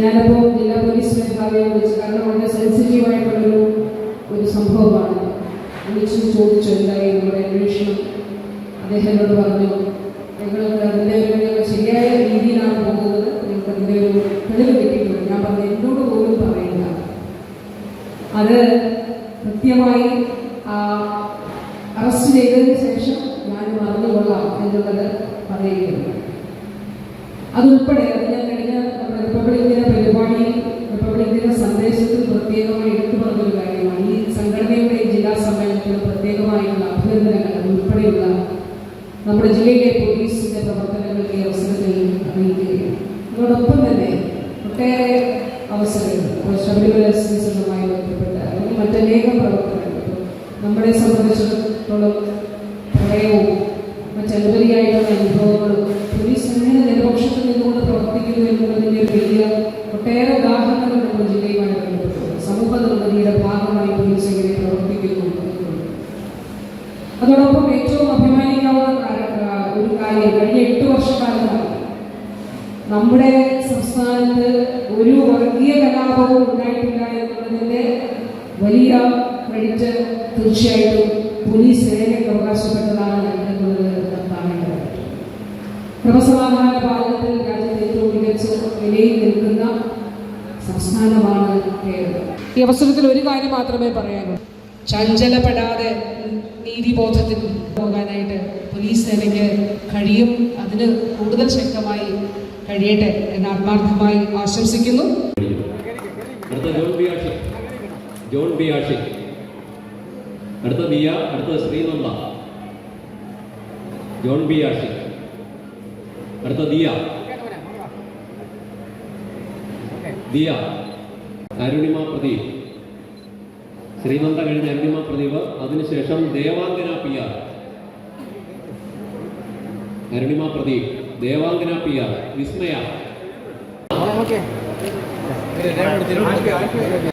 ഞാനപ്പോൾ ജില്ലാ പോലീസ് മേധാവിയെ വിളിച്ചു കാരണം വളരെ സെൻസിറ്റീവായിട്ടുള്ളൊരു ഒരു സംഭവമാണ്. വിളിച്ചു ചോദിച്ചു എന്തായി നമ്മുടെ അന്വേഷണം. അദ്ദേഹം പറഞ്ഞു ഞങ്ങൾക്ക് അതിന്റെ ഒരു ശരിയായ രീതിയിലാണ് പോകുന്നത്. ഞങ്ങൾക്ക് അതിന്റെ ഒരു തെളിവ് കിട്ടിയിട്ടുണ്ട്. ഞാൻ പറഞ്ഞു എന്നോട് പോലും പറയില്ല അത് കൃത്യമായി അറസ്റ്റ് ചെയ്തതിന് ശേഷം ഞാൻ മറന്നുകൊള്ളാം എന്നുള്ളത് പറയുകയുണ്ട് അതുൾപ്പെടെ അത് ഞാൻ കഴിഞ്ഞ നമ്മുടെ റിപ്പബ്ലിക് ദിന പരിപാടിയിൽ റിപ്പബ്ലിക് ദിന സന്ദേശത്തിൽ പ്രത്യേകമായി എടുത്തു പറഞ്ഞൊരു കാര്യമാണ്. ഈ സംഘടനയുടെ ജില്ലാ സമ്മേളനത്തിന് പ്രത്യേകമായുള്ള അഭ്യർത്ഥനകൾ ഉൾപ്പെടെയുള്ള നമ്മുടെ ജില്ലയിലെ പോലീസിന്റെ പ്രവർത്തനങ്ങൾ ഈ അവസരത്തിൽ അറിയിക്കുകയാണ്. അതോടൊപ്പം തന്നെ ഒട്ടേറെ അവസരങ്ങൾ ഇപ്പോൾ ശബരിമല സീസണുമായി ബന്ധപ്പെട്ട അല്ലെങ്കിൽ മറ്റനേകം പ്രവർത്തനങ്ങൾ നമ്മളെ സംബന്ധിച്ചിടത്തോളം പ്രളയവും മറ്റനുപരിയായിട്ടുള്ള അനുഭവങ്ങളും എന്നുള്ളതിന്റെ ഒരു വലിയ ഒട്ടേറെ ഉദാഹരണങ്ങൾ നമ്മുടെ ജില്ലയുമായി ബന്ധപ്പെട്ടു സമൂഹ നിർമ്മിതിയുടെ ഭാഗമായി പോലീസ് എങ്ങനെ പ്രവർത്തിക്കുന്നു അതോടൊപ്പം ഏറ്റവും അഭിമാനിക്കാവുന്ന ഒരു കാര്യം കഴിഞ്ഞ എട്ട് വർഷക്കാലത്താണ് നമ്മുടെ സംസ്ഥാനത്ത് ഒരു വർഗീയ കലാപവും ഉണ്ടായിട്ടില്ല എന്നുള്ളതിന്റെ വലിയ ക്രെഡിറ്റ് തീർച്ചയായിട്ടും പോലീസ് സേനയ്ക്ക് അവകാശപ്പെട്ടതാണ് എന്നുള്ളത് കാണേണ്ടത് ക്രമസമാധാന പാലനത്തിൽ നിലയിൽ നിൽക്കുന്ന സംസ്ഥാനമാണ് കേരളം. ഈ അവസരത്തിൽ ഒരു കാര്യം മാത്രമേ പറയാനുള്ളൂ. ചഞ്ചലപ്പെടാതെ നീതിബോധത്തിൽ പോകാനായിട്ട് പോലീസ് സേനയ്ക്ക് കഴിയും അതിന് കൂടുതൽ ശക്തമായി കഴിയട്ടെ എന്ന് ആത്മാർത്ഥമായി ആശംസിക്കുന്നു. John B Ashi. അടുത്ത ദിയ അടുത്ത ശ്രീനന്ദ. John B Ashi. അടുത്ത ദിയ. ദിയ അരുണിമ പ്രദീപ്. ശ്രീമന്ത കഴിഞ്ഞ അരുണിമ പ്രദീപ് അതിനുശേഷം Devangana P R. Arunima Pradeep Devangana P R Vismaya.